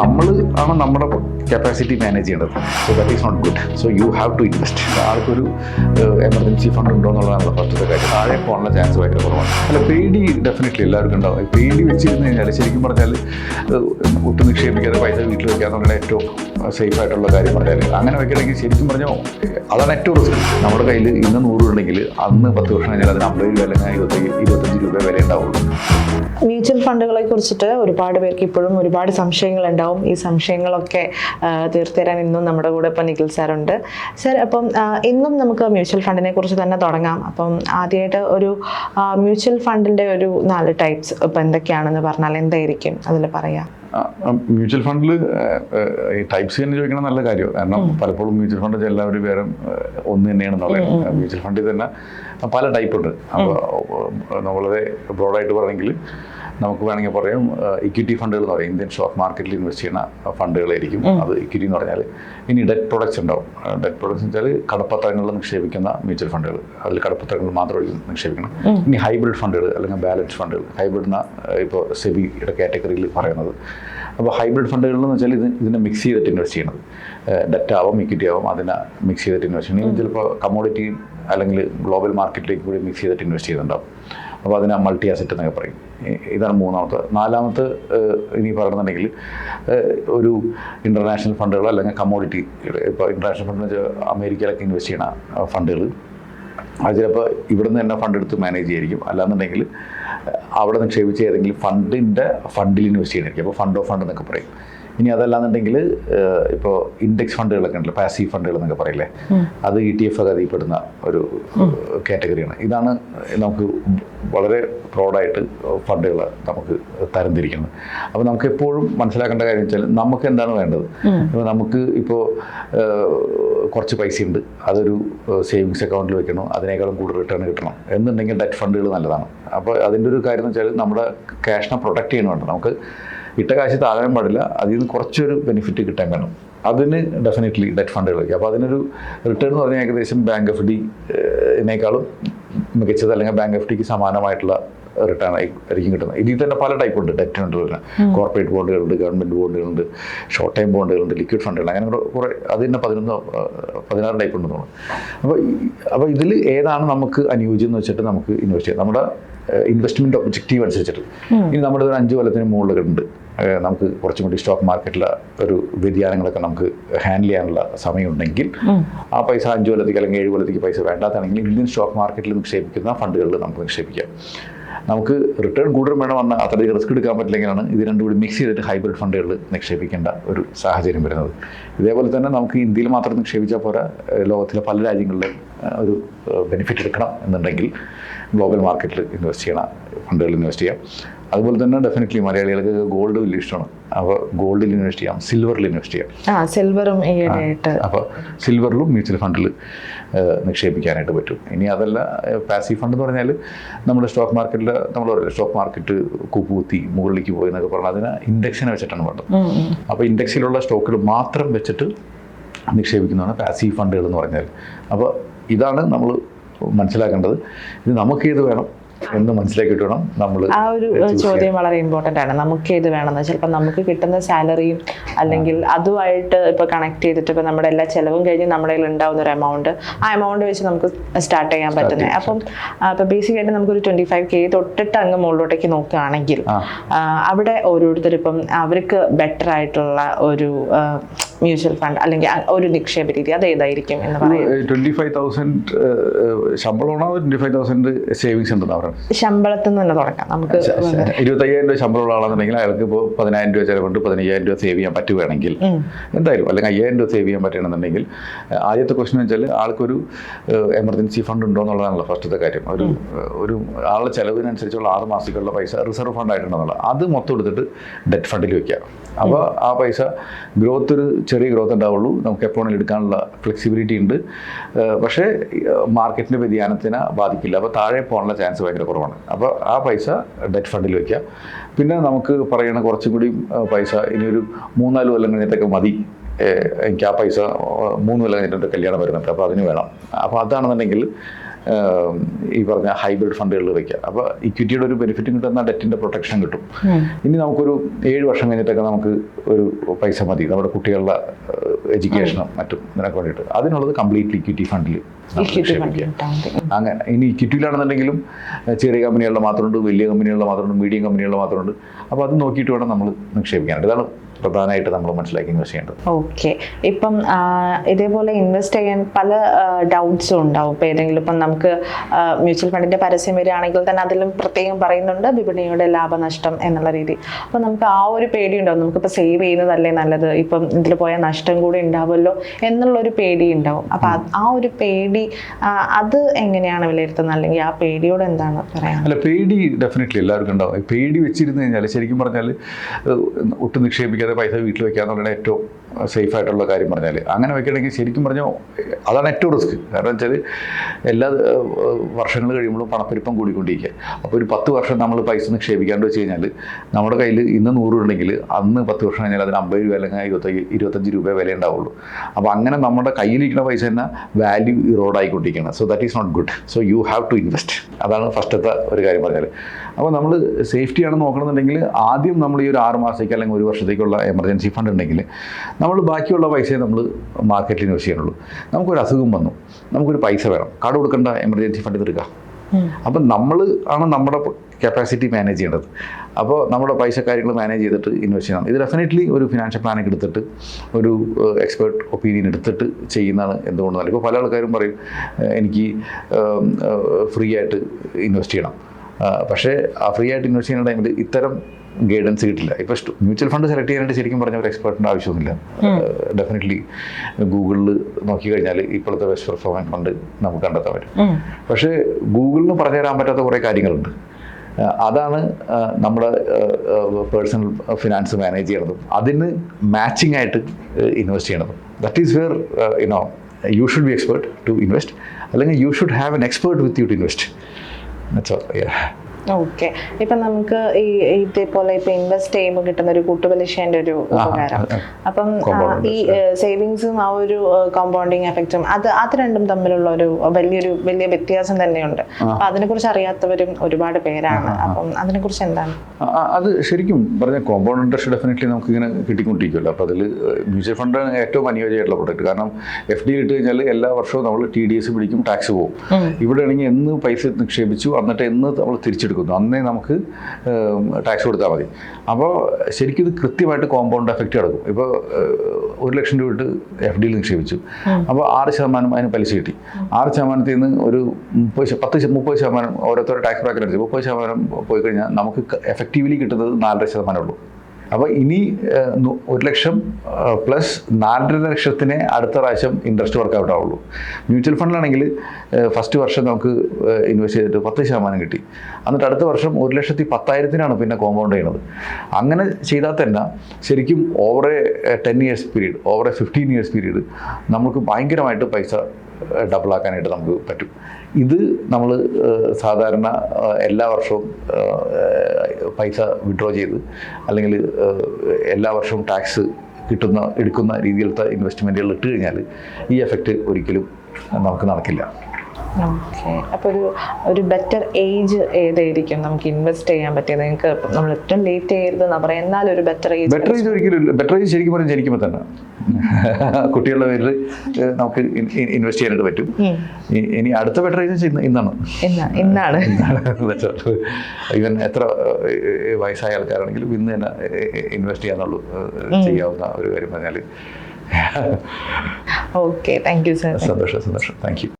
നമ്മൾ ആണ് നമ്മുടെ കപ്പാസിറ്റി മാനേജ് ചെയ്യേണ്ടത്. So that is not good so you have to invest ആൾക്കൊരു എമർജൻസി ഫണ്ട് ഉണ്ടോ എന്നുള്ളതാണ് ഫസ്റ്റത്തെ കാര്യം. താഴെ പോകാനുള്ള ചാൻസ് ഭയങ്കര കുറവാണ്. അല്ല പേടി ഡെഫിനറ്റ്ലി എല്ലാവർക്കും ഉണ്ടാവും. പേടി വെച്ചിരുന്ന് കഴിഞ്ഞാൽ ശരിക്കും പറഞ്ഞാൽ ഒട്ടും നിക്ഷേപിക്കാതെ പൈസ വീട്ടിൽ വെക്കാന്നുള്ള ഏറ്റവും സേഫ് ആയിട്ടുള്ള കാര്യം പറഞ്ഞാൽ അങ്ങനെ വെക്കണമെങ്കിൽ ശരിക്കും പറഞ്ഞാൽ അതാണ് ഏറ്റവും റിസ്ക് നമ്മുടെ കയ്യിൽ ഇന്ന് നൂറ് ഉണ്ടെങ്കിൽ അന്ന് പത്ത് വർഷം കഴിഞ്ഞാൽ അതിന് അമ്പത് രൂപ അല്ലെങ്കിൽ ഇരുപത്തി ഇരുപത്തഞ്ച് രൂപ വില ഉണ്ടാവുള്ളൂ. മ്യൂച്വൽ ഫണ്ടുകളെ കുറിച്ചിട്ട് ഒരുപാട് പേർക്ക് ഇപ്പോഴും ഒരുപാട് സംശയങ്ങൾ ഉണ്ടാവും ഈ സംശയങ്ങളൊക്കെ തീർത്തരാൻ തീർത്തുതരാൻ ഇന്നും നമ്മുടെ കൂടെ ഇപ്പം നിഖിൽ സാറുണ്ട് സാർ അപ്പം ഇന്നും നമുക്ക് മ്യൂച്വൽ ഫണ്ടിനെ കുറിച്ച് തന്നെ തുടങ്ങാം. അപ്പം ആദ്യമായിട്ട് ഒരു മ്യൂച്വൽ ഫണ്ടിന്റെ ഒരു നാല് ടൈപ്സ് ഇപ്പം എന്തൊക്കെയാണെന്ന് പറഞ്ഞാൽ എന്തായിരിക്കും? അതിൽ പറയാം. മ്യൂച്വൽ ഫണ്ടിൽ ഈ ടൈപ്സ് തന്നെ ചോദിക്കണം നല്ല കാര്യം. കാരണം പലപ്പോഴും മ്യൂച്വൽ ഫണ്ട് എല്ലാവരും വേറെ ഒന്ന് തന്നെയാണെന്നുള്ളത്. മ്യൂച്വൽ ഫണ്ടിൽ തന്നെ പല ടൈപ്പ് ഉണ്ട്. അപ്പോൾ വളരെ ബ്രോഡായിട്ട് പറയണമെങ്കിൽ നമുക്ക് വേണമെങ്കിൽ പറയാം ഇക്വിറ്റി ഫണ്ടുകൾ എന്ന് പറയും. ഇന്ത്യൻ സ്റ്റോക്ക് മാർക്കറ്റിൽ ഇൻവെസ്റ്റ് ചെയ്യുന്ന ഫണ്ടുകളായിരിക്കും അത് ഇക്വിറ്റി എന്ന് പറഞ്ഞാൽ ഇനി ഡെറ്റ് പ്രൊഡക്ട്സ് ഉണ്ടാവും. ഡെറ്റ് പ്രൊഡക്ട്സ് എന്ന് വെച്ചാൽ കടപ്പത്രങ്ങളിൽ നിക്ഷേപിക്കുന്ന മ്യൂച്വൽ ഫണ്ടുകൾ അതിൽ കടപ്പത്രങ്ങൾ മാത്രമായിരിക്കും നിക്ഷേപിക്കണം. ഇനി ഹൈബ്രിഡ് ഫണ്ടുകൾ അല്ലെങ്കിൽ ബാലൻസ് ഫണ്ടുകൾ ഹൈബ്രിഡ് എന്ന ഇപ്പോൾ സെബിയുടെ കാറ്റഗറിയിൽ പറയുന്നത്. അപ്പോൾ ഹൈബ്രിഡ് ഫണ്ടുകൾ എന്ന് വെച്ചാൽ ഇത് ഇതിനെ മിക്സ് ചെയ്തിട്ട് ഇൻവെസ്റ്റ് ചെയ്യണത് ഡെറ്റ് ആവും ഇക്വിറ്റി ആവും അതിനെ മിക്സ് ചെയ്തിട്ട് ഇൻവെസ്റ്റ് ചെയ്യണം ചിലപ്പോൾ കമ്മോഡിറ്റി അല്ലെങ്കിൽ ഗ്ലോബൽ മാർക്കറ്റിലേക്ക് കൂടി മിക്സ് ചെയ്തിട്ട് ഇൻവെസ്റ്റ് ചെയ്യുന്നുണ്ടാവും. അപ്പോൾ അതിനെ മൾട്ടി അസറ്റ് എന്നൊക്കെ പറയും. ഇതാണ് മൂന്നാമത്തെ. നാലാമത്തെ ഇനി പറയണമെന്നുണ്ടെങ്കിൽ ഒരു ഇന്റർനാഷണൽ ഫണ്ടുകൾ അല്ലെങ്കിൽ കമ്മോഡിറ്റി ഇപ്പോൾ ഇന്റർനാഷണൽ ഫണ്ട് അമേരിക്കയിലൊക്കെ ഇൻവെസ്റ്റ് ചെയ്യണ ഫണ്ടുകൾ അത് ചിലപ്പോൾ ഇവിടുന്ന് തന്നെ ഫണ്ട് എടുത്ത് മാനേജ് ചെയ്യായിരിക്കും. അല്ലാന്നുണ്ടെങ്കിൽ അവിടെ നിക്ഷേപിച്ച ഏതെങ്കിലും ഫണ്ടിന്റെ ഫണ്ടിൽ ഇൻവെസ്റ്റ് ചെയ്യണമായിരിക്കും. അപ്പോൾ ഫണ്ട് ഓഫ് ഫണ്ട് എന്നൊക്കെ പറയും. ഇനി അതല്ലാന്നുണ്ടെങ്കിൽ ഇപ്പോൾ ഇൻഡെക്സ് ഫണ്ടുകളൊക്കെ ഉണ്ടല്ലോ പാസീവ് ഫണ്ടുകൾ എന്നൊക്കെ പറയില്ലേ? അത് ഇ ടി എഫ് ഒക്കെ അറിയപ്പെടുന്ന ഒരു കാറ്റഗറിയാണ്. ഇതാണ് നമുക്ക് വളരെ ബ്രോഡായിട്ട് ഫണ്ടുകൾ നമുക്ക് തരംതിരിക്കുന്നത്. അപ്പോൾ നമുക്ക് എപ്പോഴും മനസ്സിലാക്കേണ്ട കാര്യം വെച്ചാൽ നമുക്ക് എന്താണ് വേണ്ടത്? ഇപ്പോൾ നമുക്ക് ഇപ്പോൾ കുറച്ച് പൈസ ഉണ്ട് അതൊരു സേവിങ്സ് അക്കൗണ്ടിൽ വെക്കണോ? അതിനേക്കാളും കൂടുതൽ റിട്ടേൺ കിട്ടണം. എന്നുണ്ടെങ്കിൽ ഡെറ്റ് ഫണ്ടുകൾ നല്ലതാണ്. അപ്പോൾ അതിന്റെ ഒരു കാര്യം എന്ന് വെച്ചാൽ നമ്മുടെ ക്യാഷിനെ പ്രൊട്ടക്ട് ചെയ്യണമുണ്ട് നമുക്ക് ഇട്ട കാശ് താഴാൻ പാടില്ല. അതിൽ നിന്ന് കുറച്ചൊരു ബെനിഫിറ്റ് കിട്ടാൻ വേണം. അതിന് ഡെഫിനറ്റ്ലി ഡെറ്റ് ഫണ്ടുകൾ വയ്ക്കുക അപ്പോൾ അതിനൊരു റിട്ടേൺ എന്ന് പറഞ്ഞാൽ ഏകദേശം ബാങ്ക് എഫ് ഡിനേക്കാളും മികച്ചത് അല്ലെങ്കിൽ ബാങ്ക് എഫ് ഡിക്ക് സമാനമായിട്ടുള്ള റിട്ടേൺ ആയിരിക്കും കിട്ടുന്നത്. ഇതിൽ തന്നെ പല ടൈപ്പ് ഉണ്ട്. ഡെറ്റ് ഉണ്ട് കോർപ്പറേറ്റ് ബോണ്ടുകളുണ്ട് ഗവൺമെന്റ് ബോണ്ടുകളുണ്ട് ഷോർട്ട് ടൈം ബോണ്ടുകളുണ്ട് ലിക്വിഡ് ഫണ്ടുകൾ അങ്ങനെ കുറെ- അത് തന്നെ പതിനൊന്നോ പതിനാറ് ടൈപ്പ് ഉണ്ടെന്ന് തോന്നുന്നു. അപ്പോൾ അപ്പോൾ ഇതിൽ ഏതാണ് നമുക്ക് അനുയോജ്യം എന്ന് വെച്ചിട്ട് നമുക്ക് ഇൻവെസ്റ്റ് ചെയ്യാം. നമ്മുടെ ഇൻവെസ്റ്റ്മെന്റ് ഒബ്ജക്റ്റീവ് അനുസരിച്ചിട്ട്. ഇനി നമ്മുടെ ഒരു അഞ്ച് കൊല്ലത്തിന് മുകളിലുണ്ട്. നമുക്ക് കുറച്ചും കൂടി സ്റ്റോക്ക് മാർക്കറ്റിലെ ഒരു വ്യതിയാനങ്ങളൊക്കെ നമുക്ക് ഹാൻഡിൽ ചെയ്യാനുള്ള സമയമുണ്ടെങ്കിൽ ആ പൈസ അഞ്ച് കൊല്ലത്തേക്ക് അല്ലെങ്കിൽ ഏഴ് കൊല്ലത്തേക്ക് പൈസ വേണ്ടാത്താണെങ്കിൽ ഇന്ത്യൻ സ്റ്റോക്ക് മാർക്കറ്റിൽ നിക്ഷേപിക്കുന്ന ഫണ്ടുകളിൽ നമുക്ക് നിക്ഷേപിക്കാം. നമുക്ക് റിട്ടേൺ കൂടുതൽ വേണം വന്നാൽ അത്രയധികം റിസ്ക് എടുക്കാൻ പറ്റില്ലെങ്കിലാണ് ഇത് രണ്ടും കൂടി മിക്സ് ചെയ്തിട്ട് ഹൈബ്രിഡ് ഫണ്ടുകളിൽ നിക്ഷേപിക്കേണ്ട ഒരു സാഹചര്യം വരുന്നത്. ഇതേപോലെ തന്നെ നമുക്ക് ഇന്ത്യയിൽ മാത്രം നിക്ഷേപിച്ചാൽ പോരാ ലോകത്തിലെ പല രാജ്യങ്ങളിലും ഒരു ബെനിഫിറ്റ് എടുക്കണം എന്നുണ്ടെങ്കിൽ ഗ്ലോബൽ മാർക്കറ്റിൽ ഇൻവെസ്റ്റ് ചെയ്യണം ഫണ്ടുകളിൽ ഇൻവെസ്റ്റ് ചെയ്യാം. അതുപോലെ തന്നെ ഡെഫിനറ്റ്ലി മലയാളികൾക്ക് ഗോൾഡ് വലിയ ഇഷ്ടമാണ്. അപ്പോൾ ഗോൾഡിൽ ഇൻവെസ്റ്റ് ചെയ്യാം സിൽവറിൽ ഇൻവെസ്റ്റ് ചെയ്യാം. സിൽവറും അപ്പോൾ സിൽവറിലും മ്യൂച്വൽ ഫണ്ടിൽ നിക്ഷേപിക്കാനായിട്ട് പറ്റും. ഇനി അതല്ല പാസീവ് ഫണ്ട് എന്ന് പറഞ്ഞാൽ നമ്മൾ സ്റ്റോക്ക് മാർക്കറ്റിൽ നമ്മൾ പറയില്ല സ്റ്റോക്ക് മാർക്കറ്റ് കുപ്പൂത്തി മുകളിലേക്ക് പോയി എന്നൊക്കെ പറഞ്ഞാൽ അതിന് ഇൻഡെക്സിനെ വെച്ചിട്ടാണ് വേണ്ടത്. അപ്പോൾ ഇൻഡെക്സിലുള്ള സ്റ്റോക്കിൽ മാത്രം വെച്ചിട്ട് നിക്ഷേപിക്കുന്നതാണ് പാസീവ് ഫണ്ടുകൾ എന്ന് പറഞ്ഞാൽ അപ്പോൾ ഇതാണ് നമ്മൾ മനസ്സിലാക്കേണ്ടത്. ഇത് നമുക്ക് ഏത് വേണം? എന്ന് മനസ്സിലാക്കി കിട്ടണം നമ്മൾ ആ ഒരു ചോദ്യം വളരെ ഇമ്പോർട്ടന്റ് ആണ്. നമുക്ക് ഏത് വേണമെന്ന് ചിലപ്പോൾ നമുക്ക് കിട്ടുന്ന സാലറിയും അല്ലെങ്കിൽ അതുമായിട്ട് ഇപ്പോൾ കണക്ട് ചെയ്തിട്ട് ഇപ്പോൾ നമ്മുടെ എല്ലാ ചിലവും കഴിഞ്ഞ് നമ്മുടെ കയ്യിൽ ഉണ്ടാവുന്ന ഒരു എമൗണ്ട് ആ എമൗണ്ട് വെച്ച് നമുക്ക് സ്റ്റാർട്ട് ചെയ്യാൻ പറ്റുന്നത്. അപ്പം ഇപ്പോൾ ബേസിക് ആയിട്ട് നമുക്കൊരു ട്വന്റി ഫൈവ് കെ തൊട്ടിട്ട് അങ്ങ് മുകളിലോട്ടേക്ക് നോക്കുകയാണെങ്കിൽ അവിടെ ഓരോരുത്തർ ഇപ്പം അവർക്ക് ബെറ്റർ ആയിട്ടുള്ള ഒരു മ്യൂച്വൽ ഫണ്ട് അല്ലെങ്കിൽ ഒരു നിക്ഷേപ രീതി അത് ഏതായിരിക്കും എന്ന് പറയുന്നത് ട്വന്റി ഫൈവ് തൗസൻഡ് ശമ്പളമാണോ? ട്വന്റി ഫൈവ് തൗസൻഡ് സേവിങ്സ് ഉണ്ടെന്ന് ശമ്പളത്തിൽ നിന്ന് തന്നെ തുടങ്ങാം. നമുക്ക് ഇരുപത്തയ്യായിരം രൂപ ശമ്പളമുള്ള ആളാണെന്നുണ്ടെങ്കിൽ അയാൾക്ക് ഇപ്പോൾ പതിനായിരം രൂപ ചിലവുണ്ട് പതിനയ്യായിരം രൂപ സേവ് ചെയ്യാൻ പറ്റുകയാണെങ്കിൽ എന്തായാലും അല്ലെങ്കിൽ അയ്യായിരം രൂപ സേവ് ചെയ്യാൻ പറ്റുകയാണെന്നുണ്ടെങ്കിൽ ആദ്യത്തെ ക്വസ്റ്റൻ വെച്ചാൽ ആൾക്കൊരു എമർജൻസി ഫണ്ട് ഉണ്ടോ എന്നുള്ളതാണല്ലോ ഫസ്റ്റത്തെ കാര്യം. ഒരു ഒരു ആളുടെ ചിലവിനനുസരിച്ചുള്ള ആറ് മാസത്തേക്കുള്ള പൈസ റിസർവ് ഫണ്ട് ആയിട്ടുണ്ടെന്നുള്ളത് അത് മൊത്തം എടുത്തിട്ട് ഡെറ്റ് ഫണ്ടിൽ വെക്കുക. അപ്പോൾ ആ പൈസ ഗ്രോത്ത് ഒരു ചെറിയ ഗ്രോത്ത് ഉണ്ടാവുള്ളൂ. നമുക്ക് എപ്പോഴും എടുക്കാനുള്ള ഫ്ലെക്സിബിലിറ്റി ഉണ്ട്. പക്ഷേ മാർക്കറ്റിന്റെ വ്യതിയാനത്തിനെ ബാധിക്കില്ല. അപ്പോൾ താഴെ പോകാനുള്ള ചാൻസ് ഭയങ്കര കുറവാണ്. അപ്പോൾ ആ പൈസ ഡെറ്റ് ഫണ്ടിൽ വയ്ക്കുക പിന്നെ നമുക്ക് പറയുന്ന കുറച്ചും കൂടി പൈസ ഇനിയൊരു മൂന്നാൽ കൊല്ലം കഴിഞ്ഞിട്ടൊക്കെ മതി. എനിക്ക് ആ പൈസ മൂന്ന് കൊല്ലം കഴിഞ്ഞിട്ട് കല്യാണം വരുന്നുണ്ട്. അപ്പോൾ അതിന് വേണം. അപ്പോൾ അതാണെന്നുണ്ടെങ്കിൽ ഈ പറഞ്ഞ ഹൈബ്രിഡ് ഫണ്ടുകളിൽ വയ്ക്കുക അപ്പോൾ ഇക്വിറ്റിയുടെ ഒരു ബെനിഫിറ്റും കിട്ടുന്ന ഡെറ്റിന്റെ പ്രൊട്ടക്ഷൻ കിട്ടും. ഇനി നമുക്കൊരു ഏഴ് വർഷം കഴിഞ്ഞിട്ടൊക്കെ നമുക്ക് ഒരു പൈസ മതി. നമ്മുടെ കുട്ടികളുടെ എഡ്യൂക്കേഷനും മറ്റും ഇതിനൊക്കെ വേണ്ടിയിട്ട്. അതിനുള്ളത് കംപ്ലീറ്റ്ലി ഇക്വിറ്റി ഫണ്ടിൽ അങ്ങനെ ഇനി ഇക്വിറ്റിയിലാണെന്നുണ്ടെങ്കിലും ചെറിയ കമ്പനികളുടെ മാത്രമുണ്ട് വലിയ കമ്പനികളുടെ മാത്രമുണ്ട് മീഡിയം കമ്പനികളുടെ മാത്രമുണ്ട്. അപ്പോൾ അത് നോക്കിയിട്ട് വേണം നമ്മൾ നിക്ഷേപിക്കാനായിട്ട് ഇതാണ് പ്രധാനമായിട്ട് നമ്മൾ മനസ്സിലാക്കി ഇൻവെസ്റ്റ് ചെയ്യേണ്ടത്. ഓക്കെ ഇപ്പം ഇതേപോലെ ഇൻവെസ്റ്റ് ചെയ്യാൻ പല ഡൗട്ട്സും ഉണ്ടാവും. ഇപ്പം ഏതെങ്കിലും ഇപ്പം നമുക്ക് മ്യൂച്വൽ ഫണ്ടിന്റെ പരസ്യം വരികയാണെങ്കിൽ തന്നെ അതിലും പ്രത്യേകം പറയുന്നുണ്ട് വിപണിയുടെ ലാഭനഷ്ടം എന്നുള്ള രീതി. അപ്പം നമുക്ക് ആ ഒരു പേടി ഉണ്ടാവും നമുക്കിപ്പോൾ സേവ് ചെയ്യുന്നതല്ലേ നല്ലത്? ഇപ്പം ഇതിൽ പോയാൽ നഷ്ടം കൂടി ഉണ്ടാവുമല്ലോ എന്നുള്ളൊരു പേടി ഉണ്ടാവും. അപ്പം ആ ഒരു പേടി അത് എങ്ങനെയാണ് വിലയിരുത്തുന്നത്? അല്ലെങ്കിൽ ആ പേടിയോട് എന്താണ് പറയാൻ അല്ല പേടി ഡെഫിനറ്റ്ലി എല്ലാവർക്കും ഉണ്ടാവും. പേടി വെച്ചിരുന്നു കഴിഞ്ഞാൽ ശരിക്കും പറഞ്ഞാൽ ഒട്ടും ഒട്ടും നിക്ഷേപിക്കാതെ പൈസ വീട്ടിൽ വെക്കാന്നുള്ളതാണ് ഏറ്റവും സേഫ് ആയിട്ടുള്ള കാര്യം പറഞ്ഞാൽ അങ്ങനെ വെക്കണമെങ്കിൽ ശരിക്കും പറഞ്ഞാൽ അതാണ് ഏറ്റവും റിസ്ക് കാരണം വെച്ചാൽ എല്ലാ വർഷങ്ങൾ കഴിയുമ്പോഴും പണപ്പെരുപ്പം കൂടിക്കൊണ്ടിരിക്കുക. അപ്പോൾ ഒരു പത്ത് വർഷം നമ്മൾ പൈസ നിക്ഷേപിക്കാണ്ട് വെച്ച് കഴിഞ്ഞാൽ നമ്മുടെ കയ്യിൽ ഇന്ന് നൂറ് ഉണ്ടെങ്കിൽ അന്ന് പത്ത് വർഷം കഴിഞ്ഞാൽ അതിന് അമ്പത് രൂപ അല്ലെങ്കിൽ ഇരുപത്തഞ്ച് ഇരുപത്തഞ്ച് രൂപ വില ഉണ്ടാവുള്ളൂ. അപ്പോൾ അങ്ങനെ നമ്മുടെ കയ്യിലിരിക്കുന്ന പൈസ തന്നെ വാല്യൂ ഇറോഡ് ആയിക്കൊണ്ടിരിക്കുകയാണ്. So that is not good so you have to invest അതാണ് ഫസ്റ്റത്തെ ഒരു കാര്യം പറഞ്ഞാൽ അപ്പോൾ നമ്മൾ സേഫ്റ്റിയാണ് നോക്കണമെന്നുണ്ടെങ്കിൽ ആദ്യം നമ്മൾ ഈ ഒരു ആറ് മാസത്തേക്ക് അല്ലെങ്കിൽ ഒരു വർഷത്തേക്കുള്ള എമർജൻസി ഫണ്ട് ഉണ്ടെങ്കിൽ നമ്മൾ ബാക്കിയുള്ള പൈസയെ നമ്മൾ മാർക്കറ്റിൽ ഇൻവെസ്റ്റ് ചെയ്യാനുള്ളൂ. നമുക്കൊരു അസുഖം വന്നു. നമുക്കൊരു പൈസ വേണം. കാർഡ് കൊടുക്കേണ്ട എമർജൻസി ഫണ്ട് തീർക്കുക അപ്പം നമ്മൾ ആണ് നമ്മുടെ കപ്പാസിറ്റി മാനേജ് ചെയ്യേണ്ടത്. അപ്പോൾ നമ്മുടെ പൈസ കാര്യങ്ങൾ മാനേജ് ചെയ്തിട്ട് ഇൻവെസ്റ്റ് ചെയ്യണം. ഇത് ഡെഫിനറ്റ്ലി ഒരു ഫിനാൻഷ്യൽ പ്ലാനിങ് എടുത്തിട്ട് ഒരു എക്സ്പേർട്ട് ഒപ്പീനിയൻ എടുത്തിട്ട് ചെയ്യുന്നതാണ് എന്തുകൊണ്ട് നല്ല ഇപ്പോൾ പല ആൾക്കാരും പറയും എനിക്ക് ഫ്രീ ആയിട്ട് ഇൻവെസ്റ്റ് ചെയ്യണം. പക്ഷേ ആ ഫ്രീ ആയിട്ട് ഇൻവെസ്റ്റ് ചെയ്യുന്ന ടൈമിൽ ഇത്തരം ഗൈഡൻസ് കിട്ടില്ല. ഇപ്പോൾ മ്യൂച്വൽ ഫണ്ട് സെലക്ട് ചെയ്യാനായിട്ട് ശരിക്കും പറഞ്ഞ ഒരു എക്സ്പേർട്ടിന്റെ ആവശ്യമൊന്നുമില്ല. ഡെഫിനറ്റ്ലി ഗൂഗിളിൽ നോക്കിക്കഴിഞ്ഞാൽ ഇപ്പോഴത്തെ ബെസ്റ്റ് പെർഫോമൻസ് ഫണ്ട് നമുക്ക് കണ്ടെത്താൻ പറ്റും. പക്ഷേ ഗൂഗിളിന് പറഞ്ഞു തരാൻ പറ്റാത്ത കുറേ കാര്യങ്ങളുണ്ട്. അതാണ് നമ്മുടെ പേഴ്സണൽ ഫിനാൻസ് മാനേജ് ചെയ്യണതും അതിന് മാച്ചിങ് ആയിട്ട് invest ചെയ്യണതും. That is where you know you should be expert to invest അല്ലെങ്കിൽ you should have an expert with you to invest That's all. Yeah. Okay ഇപ്പൊ നമുക്ക് ഈ ഇതേപോലെ ഇപ്പൊ ഇൻവെസ്റ്റ് ചെയ്യുമ്പോൾ കിട്ടുന്ന ഒരു കൂട്ടുപലിശേന്റെ ഒരു ഉപകാരം. അപ്പം ഈ സേവിങ്സും ആ ഒരു കോമ്പൗണ്ടിങ് എഫക്റ്റും അത് അത് രണ്ടും തമ്മിലുള്ള ഒരു വലിയൊരു വലിയ വ്യത്യാസം തന്നെയുണ്ട്. അപ്പൊ അതിനെക്കുറിച്ച് അറിയാത്തവരും ഒരുപാട് പേരാണ്. അപ്പം അതിനെക്കുറിച്ച് എന്താണ്? അത് ശരിക്കും പറഞ്ഞ കോമ്പൗണ്ട് ഇൻട്രസ്റ്റ് ഡെഫിനറ്റ്ലി നമുക്ക് ഇങ്ങനെ കിട്ടിക്കൊണ്ടിരിക്കുമല്ലോ അപ്പോൾ അതിൽ മ്യൂച്വൽ ഫണ്ട് ഏറ്റവും അനുയോജ്യമായിട്ടുള്ള പ്രൊഡക്റ്റ് കാരണം എഫ് ഡി ഇട്ട് കഴിഞ്ഞാൽ എല്ലാ വർഷവും നമ്മൾ ടി ഡി എസ് പിടിക്കും ടാക്സ് പോകും. ഇവിടെ ആണെങ്കിൽ എന്ന് പൈസ നിക്ഷേപിച്ചു എന്നിട്ട് എന്ന് നമ്മൾ തിരിച്ചെടുക്കുന്നു അന്നേ നമുക്ക് ടാക്സ് കൊടുത്താൽ മതി. അപ്പോൾ ശരിക്കും ഇത് കൃത്യമായിട്ട് കോമ്പൗണ്ട് എഫക്റ്റ് കിടക്കും ഇപ്പോൾ ഒരു ലക്ഷം രൂപ ഇട്ട് എഫ് ഡിയിൽ നിക്ഷേപിച്ചു. അപ്പോൾ ആറ് ശതമാനം അതിന് പലിശ കിട്ടി. ആറ് ശതമാനത്തിൽ നിന്ന് ഒരു മുപ്പത് പത്ത് മുപ്പത് ശതമാനം ഓരോരുത്തരുടെ ടാക്സ് ബ്രാക്കറ്റ് അടിച്ച് മുപ്പത് ശതമാനം പോയി കഴിഞ്ഞാൽ നമുക്ക് എഫക്റ്റീവ്ലി കിട്ടുന്നത് നാലര ശതമാനമേ ഉള്ളൂ. അപ്പോൾ ഇനി ഒരു ലക്ഷം പ്ലസ് നാലര ലക്ഷത്തിനെ അടുത്ത പ്രാവശ്യം ഇൻട്രസ്റ്റ് വർക്കൗട്ട് ആവുള്ളൂ. മ്യൂച്വൽ ഫണ്ടിലാണെങ്കിൽ ഫസ്റ്റ് വർഷം നമുക്ക് ഇൻവെസ്റ്റ് ചെയ്തിട്ട് പത്ത് ശതമാനം കിട്ടി. എന്നിട്ട് അടുത്ത വർഷം ഒരു ലക്ഷത്തി പത്തായിരത്തിനാണ് പിന്നെ കോമ്പൗണ്ട് ചെയ്യുന്നത്. അങ്ങനെ ചെയ്താൽ തന്നെ ശരിക്കും over a ten years period over a fifteen years period നമുക്ക് ഭയങ്കരമായിട്ട് പൈസ ഡബിൾ ആക്കാനായിട്ട് നമുക്ക് പറ്റും. ഇത് നമ്മൾ സാധാരണ എല്ലാ വർഷവും പൈസ വിഡ്രോ ചെയ്ത് അല്ലെങ്കിൽ എല്ലാ വർഷവും ടാക്സ് കിട്ടുന്ന എടുക്കുന്ന രീതിയിലത്തെ ഇൻവെസ്റ്റ്മെന്റുകൾ ഇട്ട് കഴിഞ്ഞാൽ ഈ എഫക്റ്റ് ഒരിക്കലും നമുക്ക് നടക്കില്ല. ഓക്കെ. അപ്പോൾ ഒരു ഒരു ബെറ്റർ ഏജ് ഏതായിരിക്കും നമുക്ക് ഇൻവെസ്റ്റ് ചെയ്യാൻ പറ്റിയത്? നിങ്ങൾക്ക് നമ്മൾ ഏറ്റവും ലേറ്റ് ചെയ്യരുത് എന്നാ പറയാം. എന്നാലും ഒരു ബെറ്റർ ഏജ് ബെറ്റർ ഏജ് ഒരിക്കലും ബെറ്റർ ഏജ് ശരിക്കും പറഞ്ഞാൽ ജനിക്കുമ്പോൾ തന്നെ. കുട്ടികളുടെ പേരിൽ നമുക്ക് ഇൻവെസ്റ്റ് ചെയ്യാനായിട്ട് പറ്റും. ഇനി അടുത്ത ബെറ്റർ ഇന്ന് ഇന്നാണ്. ഇന്ന ഇന്നാണ്. ഈവൻ എത്ര വയസ്സായ ആൾക്കാരാണെങ്കിലും ഇന്ന് തന്നെ ഇൻവെസ്റ്റ് ചെയ്യാന്നുള്ളൂ. ചെയ്യാവുന്ന ഒരു കാര്യം പറഞ്ഞാൽ ഓക്കെ താങ്ക് യു സർ സന്തോഷം സന്തോഷം. Thank you